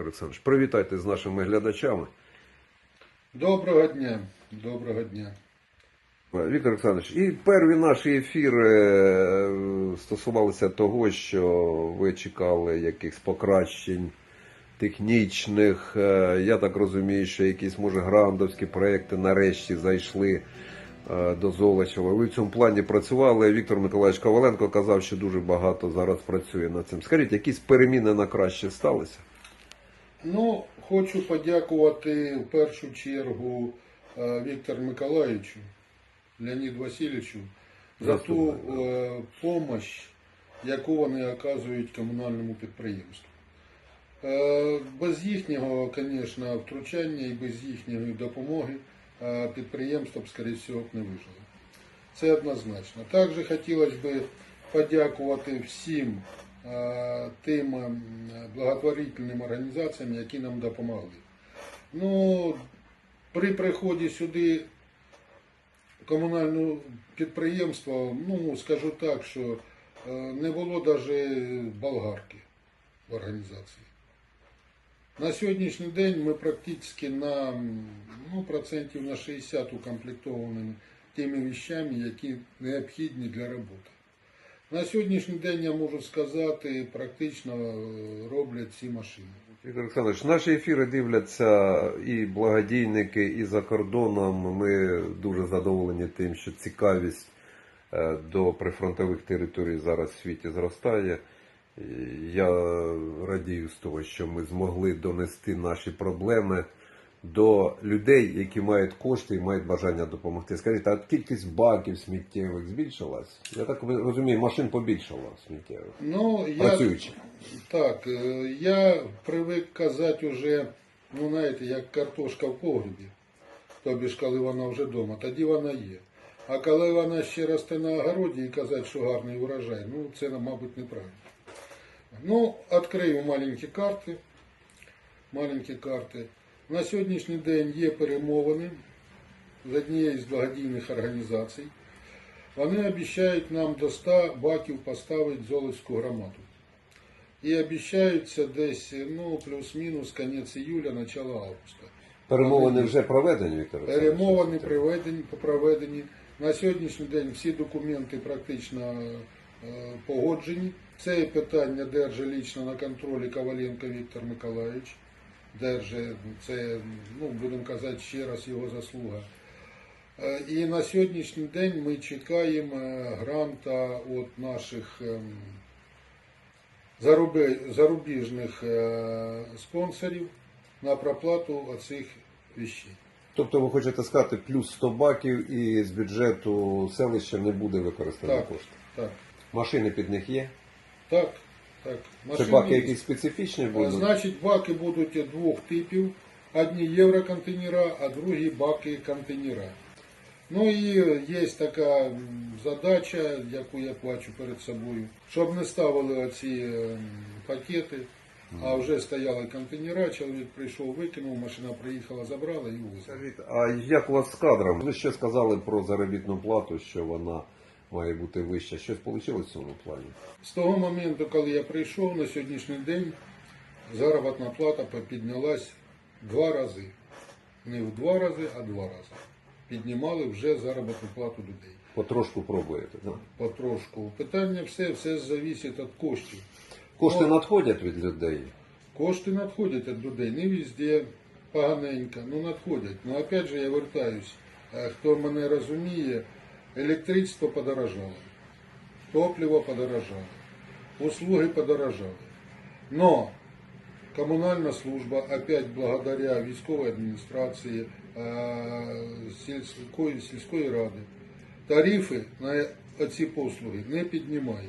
Олександрович, привітайте з нашими глядачами. Доброго дня, доброго дня. Віктор Олександрович, і перві наші ефіри е, стосувалися того, що ви чекали якихось покращень технічних. Е, Я так розумію, що якісь, може, грандовські проекти нарешті зайшли е, до Золочева. Ви в цьому плані працювали. Віктор Миколаївич Коваленко казав, що дуже багато зараз працює над цим. Скажіть, якісь переміни на краще сталися? Ну, хочу подякувати в першу чергу е, Віктору Миколаївичу, Леоніду Васильовичу за ту е, помощь, яку вони оказують комунальному підприємству. Е, Без їхнього, звісно, втручання і без їхньої допомоги е, підприємство б, скоріше всього, не вижило. Це однозначно. Також хотілося б подякувати всім е, тим благотворительним організаціям, які нам допомогли. Ну, при приході сюди комунального підприємства, ну, скажу так, що е, не було навіть болгарки в організації. На сьогоднішній день ми практично на ну, процентів на 60 укомплектовані тими вещами, які необхідні для роботи. На сьогоднішній день я можу сказати, практично е, роблять ці машини. Віктор Олександрович, наші ефіри дивляться і благодійники, і за кордоном. Ми дуже задоволені тим, що цікавість е, до прифронтових територій зараз в світі зростає. Я радію з того, що ми змогли донести наші проблеми до людей, які мають кошти і мають бажання допомогти. Скажіть, а кількість баків сміттєвих збільшилась? Я так розумію, машин побільшало сміттєвих. Ну, я, Працюючих. Так, е, я привик казати вже, ну знаєте, як картошка в погребі. Тобі ж, коли вона вже вдома, тоді вона є. А коли вона ще росте на огороді і казати, що гарний урожай, ну це, мабуть, неправильно. Ну, відкрию маленькі карти. Маленькі карти. На сьогоднішній день є перемовини з однією з благодійних організацій. Вони обіцяють нам до 100 баків поставити Золотську громаду. І обіцяються десь, ну, плюс-мінус кінець іюля, начало августа. Перемовини вже проведені, Віктор? Перемовини проведені, проведені. На сьогоднішній день всі документи практично е, погоджені. Це питання держить лічно на контролі Коваленко Віктор Миколаївич. Держить, це, ну, будемо казати, ще раз його заслуга. Е, І на сьогоднішній день ми чекаємо е, гранта від наших ем, зарубіжних е, спонсорів на проплату оцих вещей. Тобто ви хочете сказати, плюс 100 баків і з бюджету селища не буде використано Так. кошти. Так, Машини під них є? так, так. Це Машини баки якісь специфічні Е, будуть? Значить, баки будуть двох типів. Одні євроконтейнера, а другі баки контейнера. Ну і є така м, задача, яку я бачу перед собою, щоб не ставили оці ем, пакети, а вже стояли контейнера, чоловік прийшов, викинув, машина приїхала, забрала і. Скажіть, а як у вас з кадром? Ви ще сказали про заробітну плату, що вона має бути вища. Щось вийшло в цьому плані? З того моменту, коли я прийшов на сьогоднішній день, заробітна плата піднялась два рази. Не в два рази, а два рази. Піднімали вже заробітну плату людей. Потрошку пробуєте. Да? Потрошку. Питання все, все залежить від коштів. Кошти Ну, надходять від людей. Кошти надходять від людей, не везде, поганенько, ну надходять. Ну опять же я вертаюсь, е, хто мене розуміє, електричество подорожало, топливо подорожало, услуги подорожали. Но коммунальная служба, опять благодаря військовій адміністрації, е, сільської, сільської ради, тарифи на ці послуги не піднімає.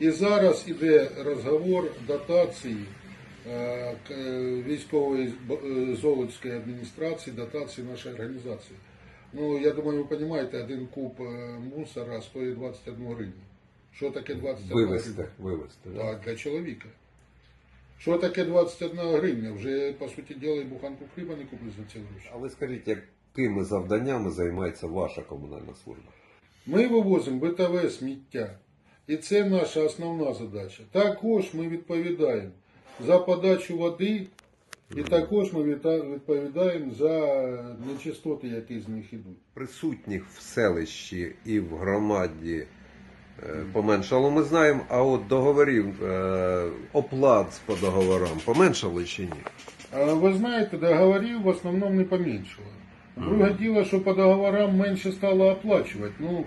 І зараз іде розговор дотації е, військової е, Золотської адміністрації, дотації нашої організації. Ну, я думаю, ви розумієте, один куб е, мусора стоїть 21 гривню. Що таке 21 Вивезти. гривня? Вивезти. Да? Так, для чоловіка. Що таке 21 гривня? Вже, по суті діла, і буханку хліба не купиш за ці гроші. Але скажіть, якими завданнями займається ваша комунальна служба? Ми вивозимо битове сміття. І це наша основна задача. Також ми відповідаємо за подачу води І також ми відповідаємо за нечистоти, які з них ідуть. Присутніх в селищі і в громаді е, поменшало, ми знаємо, а от договорів, е, оплат по договорам поменшало чи ні? Ви знаєте, договорів в основному не поменшило. Друге діло, що по договорам менше стало оплачувати. Ну,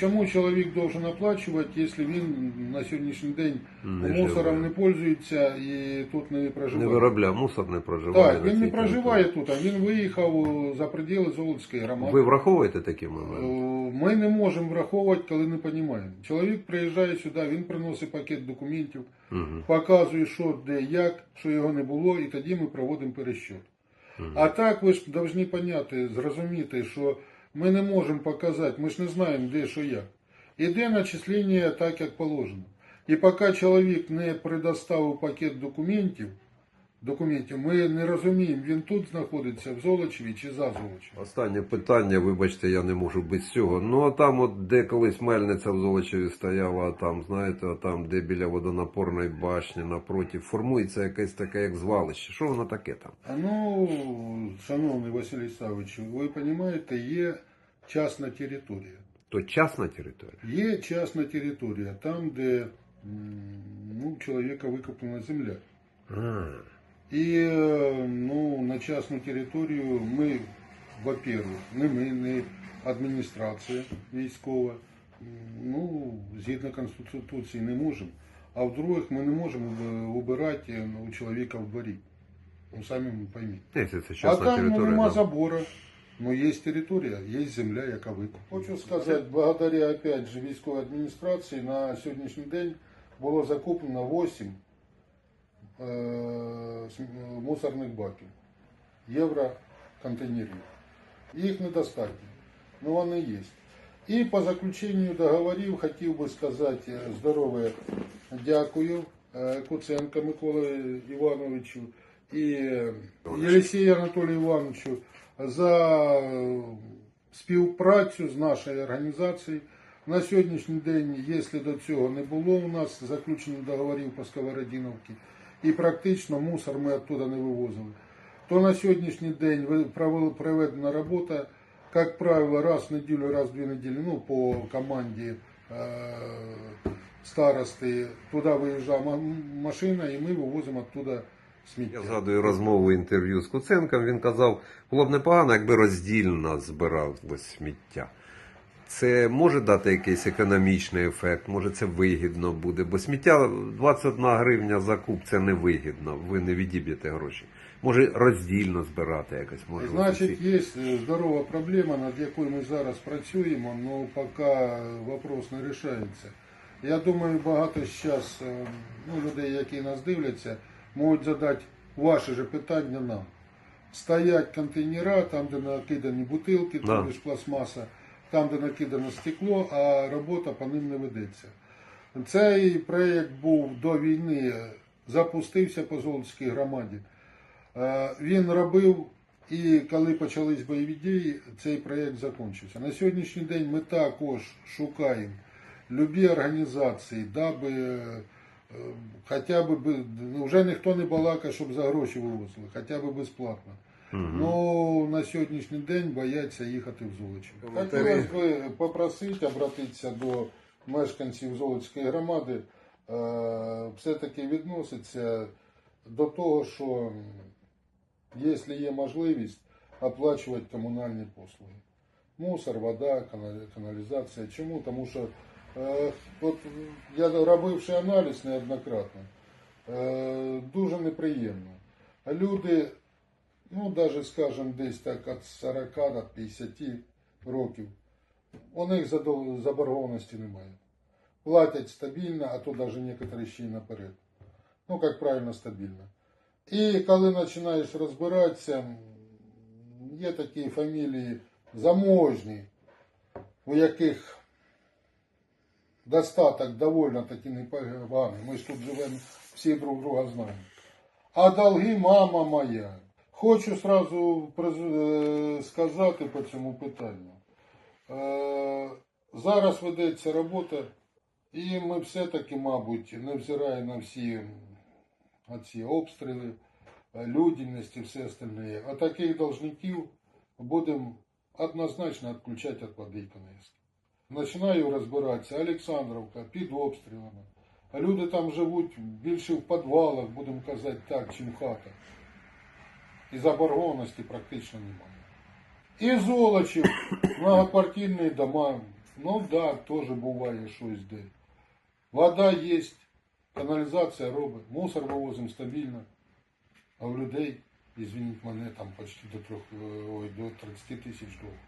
чому чоловік должен оплачувати, якщо він на сьогоднішній день Не мусором живе. не пользується і тут не Не проживає? виробляє, мусор не проживає. Так, він не проживає тут, а він виїхав за пределы Золотської громади. Ви враховуєте такі моменти? Ми не можемо враховувати, коли не розуміємо. Чоловік приїжджає сюди, він приносить пакет документів, Мгм. показує, що де, як, що його не було, і тоді ми проводимо пересчет. А так ви ж повинні поняти, зрозуміти, що ми не можемо показати, ми ж не знаємо, де що як. Іде начислення так, як положено. І поки чоловік не предоставив пакет документів, документів, ми не розуміємо, він тут знаходиться, в Золочеві чи за Золочеві. Останнє питання, вибачте, я не можу без цього. Ну а там, от де колись мельниця в Золочеві стояла, а там, знаєте, а там, де біля водонапорної башні напроти, формується якесь таке, як звалище. Що воно таке там? А ну, шановний Василій Савич, ви розумієте, є частна територія. То частна територія? Є частна територія, там, де ну, чоловіка викуплена земля. А, І е, ну, на частну територію ми, во-первых, не ми, не адміністрація військова, м, ну, згідно Конституції не можемо. А в-других, ми не можемо е, убирати е, у чоловіка в дворі. Ну, самі пойміть. ні, це, це А частна там ну, територія. нема да. забора. Ну, є територія, є земля, яка викуплена. Хочу сказати, благодаря опять же військовій адміністрації на сьогоднішній день було закуплено 8 е, см- мусорних баків, євроконтейнерів. Їх недостатньо, але вони є. І по заключенню договорів хотів би сказати е, здорове дякую е, Куценко Миколі Івановичу і е, Анатолію Івановичу за е, співпрацю з нашою організацією. На сьогоднішній день, якщо до цього не було у нас заключення договорів по Сковородиновці, і практично мусор ми оттуда не вивозили, то на сьогоднішній день проведена робота, як правило, раз в неділю, раз в дві неділі, ну, по команді е, старости, туди виїжджає машина, і ми вивозимо оттуда сміття. Я згадую розмову інтерв'ю з Куценком. Він казав, було б непогано, якби роздільно збиралось сміття. Це може дати якийсь економічний ефект, може це вигідно буде, бо сміття 21 гривня за куб це не вигідно, ви не відіб'єте гроші. Може роздільно збирати якось, може. Значить, є е, здорова проблема, над якою ми зараз працюємо, але поки вопрос не рішається. Я думаю, багато зараз ну, людей, які нас дивляться, можуть задати ваші же питання нам. Стоять контейнера, там, де накидані бутилки, Да. тобто ж пластмаса, там, де накидано стекло, а робота по ним не ведеться. Цей проєкт був до війни, запустився по Золотській громаді. Е, Він робив, і коли почались бойові дії, цей проєкт закінчився. На сьогоднішній день ми також шукаємо любі організації, даби е, хоча б ну, вже ніхто не балакає, щоб за гроші вивозили, хоча б безплатно. Ну на сьогоднішній день бояться їхати в Золочів. Коментарі. Хотілося б попросити обратитися до мешканців Золочської громади, е, все-таки відноситься до того, що якщо є можливість оплачувати комунальні послуги. Мусор, вода, каналізація. Чому? Тому що е, от я робивши аналіз неоднократно, е, дуже неприємно. Люди ну, даже, скажем, десь так від 40 до 50 років, у них заборгованості немає. Платять стабільно, а то даже некоторі ще й наперед. Ну, як правильно, стабільно. І коли починаєш розбиратися, є такі фамілії заможні, у яких достаток довольно таки непоганий. Ми ж тут живемо, всі друг друга знаємо. А долги мама моя. Хочу сразу сказати по цьому питанню. Зараз ведеться робота, і ми все-таки, мабуть, невзирає на всі ці обстріли, людяність все остальне. А таких должників будемо однозначно відключати від води і каналізації. Починаю розбиратися, Олександровка під обстрілами. Люди там живуть більше в підвалах, будемо казати так, чим в хатах. І заборгованості практично немає. І Золочів, многоквартирні дома. Ну да, теж буває щось де. Вода є, каналізація робить, мусор вивозимо стабільно. А у людей, извините мене, там почти до, трьох, е, ой, до 30 тисяч доларів.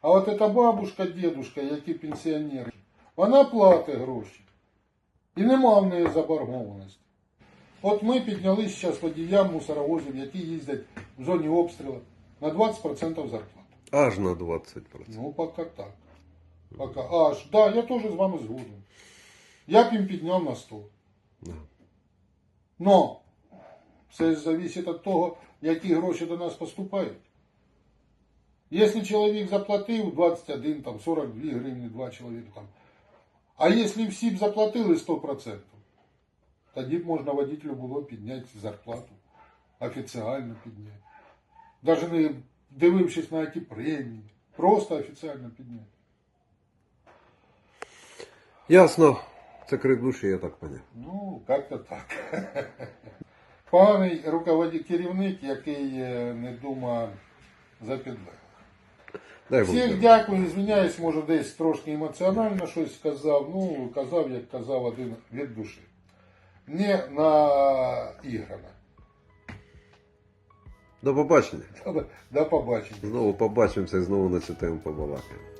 А от эта бабушка, дедушка, які пенсіонери, вона платить гроші. І нема в неї заборгованості. От ми підняли зараз водіям мусоровозів, які їздять в зоні обстрілу на 20% зарплату. Аж на 20%. Ну, пока так. Пока. Аж, да, я теж з вами згоден. Я б їм підняв на 100. Да. Но все ж зависит від того, які гроші до нас поступають. Якщо чоловік заплатив 21, там 42 гривні, 2 чоловіка там. А якщо всі б заплатили 100%, тоді б можна водителю було підняти зарплату. Офіціально підняти. Навіть не дивившись на ті премії. Просто офіціально підняти. Ясно. Це крик душі, я так поняв. Ну, як-то так. Поганий руководитель, керівник, який е, не думає за підлеглих. Дай Всіх дякую, звиняюсь, може десь трошки емоціонально щось сказав. Ну, казав, як казав один від душі. Не наіграна. До побачення. До побачення. Знову побачимося і знову на цю тему побалакаємо.